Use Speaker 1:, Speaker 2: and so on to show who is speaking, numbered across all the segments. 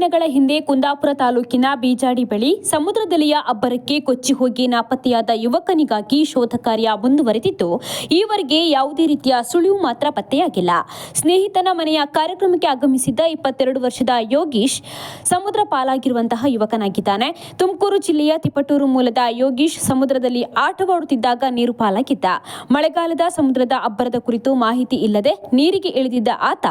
Speaker 1: ದಿನಗಳ ಹಿಂದೆ ಕುಂದಾಪುರ ತಾಲೂಕಿನ ಬೀಜಾಡಿ ಬಳಿ ಸಮುದ್ರದಲ್ಲಿಯ ಅಬ್ಬರಕ್ಕೆ ಕೊಚ್ಚಿ ಹೋಗಿ ನಾಪತ್ತೆಯಾದ ಯುವಕನಿಗಾಗಿ ಶೋಧ ಕಾರ್ಯ ಮುಂದುವರೆದಿದ್ದು, ಈವರೆಗೆ ಯಾವುದೇ ರೀತಿಯ ಸುಳಿವು ಮಾತ್ರ ಪತ್ತೆಯಾಗಿಲ್ಲ. ಸ್ನೇಹಿತನ ಮನೆಯ ಕಾರ್ಯಕ್ರಮಕ್ಕೆ ಆಗಮಿಸಿದ್ದ ಇಪ್ಪತ್ತೆರಡು ವರ್ಷದ ಯೋಗೀಶ್ ಸಮುದ್ರ ಪಾಲಾಗಿರುವಂತಹ ಯುವಕನಾಗಿದ್ದಾನೆ. ತುಮಕೂರು ಜಿಲ್ಲೆಯ ತಿಪಟೂರು ಮೂಲದ ಯೋಗೀಶ್ ಸಮುದ್ರದಲ್ಲಿ ಆಟವಾಡುತ್ತಿದ್ದಾಗ ನೀರು ಪಾಲಾಗಿದ್ದ. ಮಳೆಗಾಲದ ಸಮುದ್ರದ ಅಬ್ಬರದ ಕುರಿತು ಮಾಹಿತಿ ಇಲ್ಲದೆ ನೀರಿಗೆ ಇಳಿದಿದ್ದ ಆತ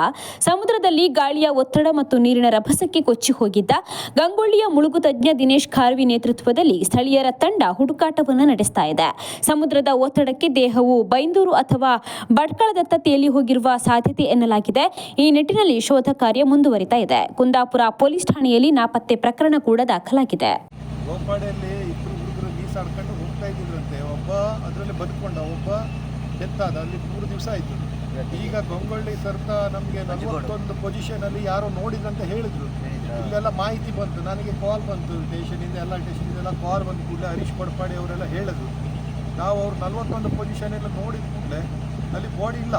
Speaker 1: ಸಮುದ್ರದಲ್ಲಿ ಗಾಳಿಯ ಒತ್ತಡ ಮತ್ತು ನೀರಿನ ರಭಸಕ್ಕೆ ಕೊಚ್ಚಿ ಹೋಗಿದ್ದ ಗಂಗೊಳ್ಳಿಯ ಮುಳುಗು ತಜ್ಞ ದಿನೇಶ್ ಖಾರ್ವಿ ನೇತೃತ್ವದಲ್ಲಿ ಸ್ಥಳೀಯರ ತಂಡ ಹುಡುಕಾಟವನ್ನು ನಡೆಸ್ತಾ ಇದೆ. ಸಮುದ್ರದ ಒತ್ತಡಕ್ಕೆ ದೇಹವು ಬೈಂದೂರು ಅಥವಾ ಭಟ್ಕಳದತ್ತ ತೇಲಿ ಹೋಗಿರುವ ಸಾಧ್ಯತೆ ಎನ್ನಲಾಗಿದೆ. ಈ ನಿಟ್ಟಿನಲ್ಲಿ ಶೋಧ ಕಾರ್ಯ ಮುಂದುವರಿತಾ ಇದೆ. ಕುಂದಾಪುರ ಪೊಲೀಸ್ ಠಾಣೆಯಲ್ಲಿ ನಾಪತ್ತೆ ಪ್ರಕರಣ ಕೂಡ ದಾಖಲಾಗಿದೆ.
Speaker 2: ಗೋಪಾಡಿಯಲ್ಲಿ ಹೋಗ್ತಾ ಒಬ್ಬ ಅದರಲ್ಲಿ ಒಬ್ಬ ಅಲ್ಲಿ ಮೂರು ದಿವಸ ಆಯಿತು. ಈಗ ಗಂಗೊಳ್ಳಿ ಸರ್ತ ನಮಗೆ ನಲವತ್ತೊಂದು ಪೊಸಿಷನಲ್ಲಿ ಯಾರೋ ನೋಡಿದ್ರಂತ ಹೇಳಿದ್ರು. ಇಲ್ಲೆಲ್ಲ ಮಾಹಿತಿ ಬಂತು ನನಗೆ ಕಾಲ್ ಬಂತು ಸ್ಟೇಷನಿಂದ ಎಲ್ಲ ಸ್ಟೇಷನಿಂದೆಲ್ಲ ಕಾಲ್ ಬಂದು ಕೂಡಲೇ ಹರೀಶ್ ಪಡ್ಪಾಡಿ ಅವರೆಲ್ಲ ಹೇಳಿದ್ರು. ನಾವು ಅವ್ರು ನಲ್ವತ್ತೊಂದು ಪೊಸಿಷನ್ ಎಲ್ಲ ನೋಡಿದ ಕೂಡಲೇ ಅಲ್ಲಿ ಬಾಡಿ ಇಲ್ಲ.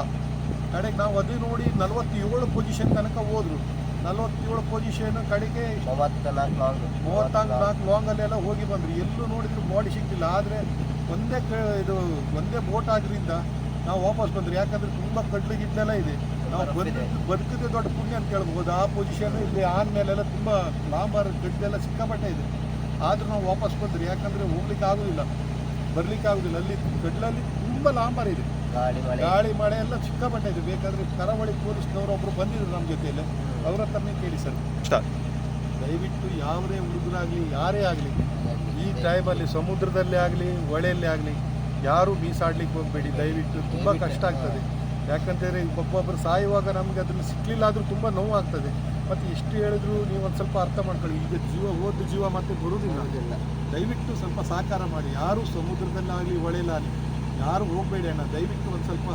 Speaker 2: ಕಡೆಗೆ ನಾವು ಅದು ನೋಡಿ ನಲ್ವತ್ತೇಳು ಪೊಸಿಷನ್ ತನಕ ಹೋದ್ರು. ನಲ್ವತ್ತೇಳು ಪೊಸಿಷನ್ ಕಡೆಗೆ
Speaker 3: ಮೂವತ್ನಾಲ್ಕು ಲಾಂಗ್
Speaker 2: ಮೂವತ್ತಾರು ನಾಲ್ಕು ಲಾಂಗಲ್ಲೆಲ್ಲ ಹೋಗಿ ಬಂದ್ರು. ಎಲ್ಲೂ ನೋಡಿದ್ರು ಬಾಡಿ ಸಿಗ್ತಿಲ್ಲ ಆದರೆ ಒಂದೇ ಕ ಇದು ಒಂದೇ ಬೋಟ್ ಆದ್ರಿಂದ ನಾವು ವಾಪಸ್ ಬಂದ್ರು. ಯಾಕಂದ್ರೆ ತುಂಬ ಕಡ್ಲು ಗಿಡ್ಲೆಲ್ಲ ಇದೆ. ನಾವು ಬದುಕು ಬದುಕಿದ್ರೆ ದೊಡ್ಡ ಪುಣ್ಯ ಅಂತ ಕೇಳ್ಬೋದು. ಆ ಪೊಸಿಷನ್ ಇಲ್ಲಿ ಆದ್ಮೇಲೆಲ್ಲ ತುಂಬ ಲಾಂಬಾರ್ ಗಡ್ಡೆಲ್ಲ ಸಿಕ್ಕಾಪಟ್ಟೆ ಇದೆ. ಆದರೂ ನಾವು ವಾಪಸ್ ಬಂದ್ರಿ ಯಾಕಂದ್ರೆ ಹೋಗ್ಲಿಕ್ಕೆ ಆಗೋದಿಲ್ಲ. ಬರ್ಲಿಕ್ಕೆ ಆಗೋದಿಲ್ಲ. ಅಲ್ಲಿ ಗಡ್ಲಲ್ಲಿ ತುಂಬ ಲಾಂಬಾರ್ ಇದೆ.
Speaker 3: ಗಾಳಿ ಮಳೆ.
Speaker 2: ಗಾಳಿ ಮಳೆ ಎಲ್ಲ ಸಿಕ್ಕಾಪಟ್ಟೆ ಇದೆ. ಬೇಕಾದ್ರೆ ಕರಾವಳಿ ಪೊಲೀಸ್ನವರು ಒಬ್ರು ಬಂದಿದ್ರು ನಮ್ಮ ಜೊತೆಯಲ್ಲಿ. ಅವ್ರ ಹತ್ರನೇ ಕೇಳಿ ಸರ್. ದಯವಿಟ್ಟು ಯಾವುದೇ ಹುಡುಗರಾಗಲಿ ಯಾರೇ ಆಗಲಿ ಈ ಟೈಮಲ್ಲಿ ಸಮುದ್ರದಲ್ಲೇ ಆಗಲಿ ಹೊಳೆಯಲ್ಲೇ ಆಗಲಿ ಯಾರೂ ಮೀಸಾಡ್ಲಿಕ್ಕೆ ಹೋಗಬೇಡಿ. ದಯವಿಟ್ಟು ತುಂಬ ಕಷ್ಟ ಆಗ್ತದೆ. ಯಾಕಂತೇಳಿ ಒಬ್ಬೊಬ್ಬರು ಸಾಯುವಾಗ ನಮಗೆ ಅದನ್ನು ಸಿಕ್ಕಲಿಲ್ಲ ಆದರೂ ತುಂಬ ನೋವು ಆಗ್ತದೆ ಮತ್ತು ಎಷ್ಟು ಹೇಳಿದ್ರು ನೀವು ಒಂದು ಸ್ವಲ್ಪ ಅರ್ಥ ಮಾಡ್ಕೊಳ್ಳಿ. ಈಗ ಜೀವ ಹೋದ ಜೀವ ಮತ್ತೆ ಬರುವುದಿಲ್ಲ. ದಯವಿಟ್ಟು ಸ್ವಲ್ಪ ಸಹಕಾರ ಮಾಡಿ. ಯಾರು ಸಮುದ್ರದಲ್ಲಾಗಲಿ ಹೊಳೆಯಲ್ಲಾಗಲಿ ಯಾರು ಹೋಗಬೇಡಿ ಅಣ್ಣ. ದಯವಿಟ್ಟು ಒಂದು ಸ್ವಲ್ಪ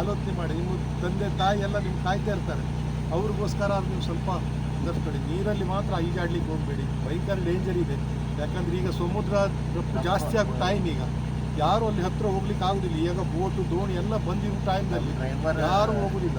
Speaker 2: ಆಲೋಚನೆ ಮಾಡಿ. ನಿಮ್ಮ ತಂದೆ ತಾಯಿ ಎಲ್ಲ ನಿಮ್ಗೆ ಕಾಯ್ತಾ ಇರ್ತಾರೆ. ಅವ್ರಿಗೋಸ್ಕರ ನೀವು ಸ್ವಲ್ಪ ಗರ್ಸ್ಕೊಳ್ಳಿ ನೀರಲ್ಲಿ ಮಾತ್ರ ಈಜಾಡ್ಲಿಕ್ಕೆ ಹೋಗಬೇಡಿ. ಭಯಂಕರ ಡೇಂಜರ್ ಇದೆ. ಯಾಕಂದರೆ ಈಗ ಸಮುದ್ರ ಜಾಸ್ತಿ ಆಗೋ ಟೈಮ್ ಈಗ. ಯಾರು ಅಲ್ಲಿ ಹತ್ರ ಹೋಗ್ಲಿಕ್ಕೆ ಆಗುದಿಲ್ಲ. ಈಗ ಬೋಟು ದೋಣಿ ಎಲ್ಲ ಬಂದಿರೋ
Speaker 3: ಟೈಮ್ನಲ್ಲಿ
Speaker 2: ಯಾರು ಹೋಗುದಿಲ್ಲ.